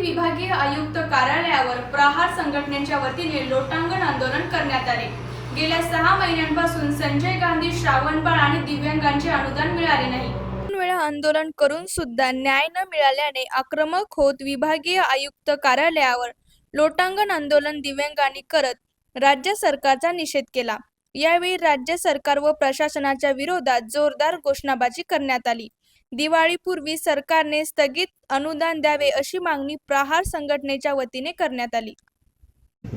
विभागीय आयुक्त कार्यालयावर प्रहार संघटनेच्या वतीने लोटांगण आंदोलन करण्यात आले. गेल्या सहा महिन्यांपासून संजय गांधी श्रावणबाळ आणि दिव्यांगांचे अनुदान मिळाले नाही. वेळा आंदोलन करून सुद्धा न्याय न मिळाल्याने आक्रमक होत विभागीय आयुक्त कार्यालयावर लोटांगण आंदोलन दिव्यांगांनी करत राज्य सरकारचा निषेध केला. यावेळी राज्य सरकार व प्रशासनाच्या विरोधात जोरदार घोषणाबाजी करण्यात आली. दिवाळीपूर्वी सरकारने स्थगित अनुदान द्यावे अशी मागणी प्रहार संघटनेच्या वतीने करण्यात आली.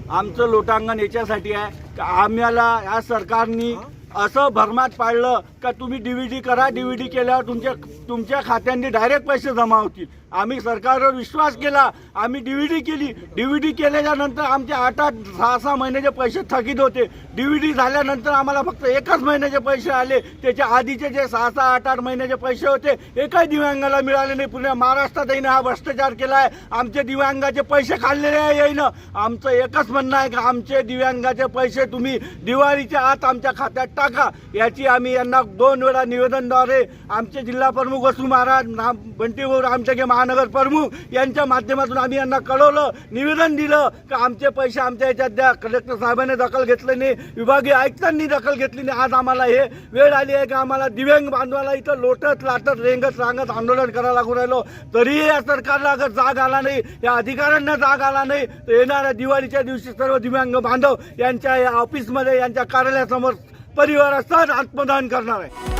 आमचं लोटांगण याच्यासाठी आहे. का आम्हाला या सरकारनी असं भरमात पाडलं का तुम्ही डीव्हीडी करा डीव्हीडी केल्यावर तुमच्या तुमच्या खात्यांनी डायरेक्ट पैसे जमा होतील. आम्ही सरकारवर विश्वास केला आम्ही डीव्हीडी केली. डीव्हीडी केल्याच्यानंतर आमचे आठ आठ सहा सहा महिन्याचे पैसे थकीत होते. डीव्हीडी झाल्यानंतर आम्हाला फक्त एकच महिन्याचे पैसे आले. त्याच्या आधीचे जे सहा सहा आठ आठ महिन्याचे पैसे होते एकाही दिव्यांगाला मिळाले नाही. पुण्या महाराष्ट्रात येईन हा भ्रष्टाचार केला आहे आमचे दिव्यांगाचे पैसे खाल्लेले आहे येईन. आमचं एकच म्हणणं आहे की आमचे दिव्यांगाचे पैसे तुम्ही दिवाळीच्या आत आमच्या खात्यात टाका याची आम्ही यांना दोन वेळा निवेदनद्वारे आमचे जिल्हा प्रमुख वसू महाराज ना बंटीभाऊ रामटेके महानगर प्रमुख यांच्या माध्यमातून आम्ही यांना कळवलं निवेदन दिलं की आमचे पैसे आमच्या याच्यात द्या. कलेक्टर साहेबांनी दखल घेतली नाही विभागीय आयुक्तांनी दखल घेतली नाही. आज आम्हाला हे वेळ आली आहे की आम्हाला दिव्यांग बांधवाला इथं लोटत लाटत रेंगत रांगत आंदोलन करायला लागू राहिलो. तरीही या सरकारला अगर जाग आला नाही या अधिकाऱ्यांना जाग आला नाही तर येणाऱ्या दिवाळीच्या दिवशी सर्व दिव्यांग बांधव यांच्या या ऑफिसमध्ये यांच्या कार्यालयासमोर परिवाराचा आत्मदान करणार आहे.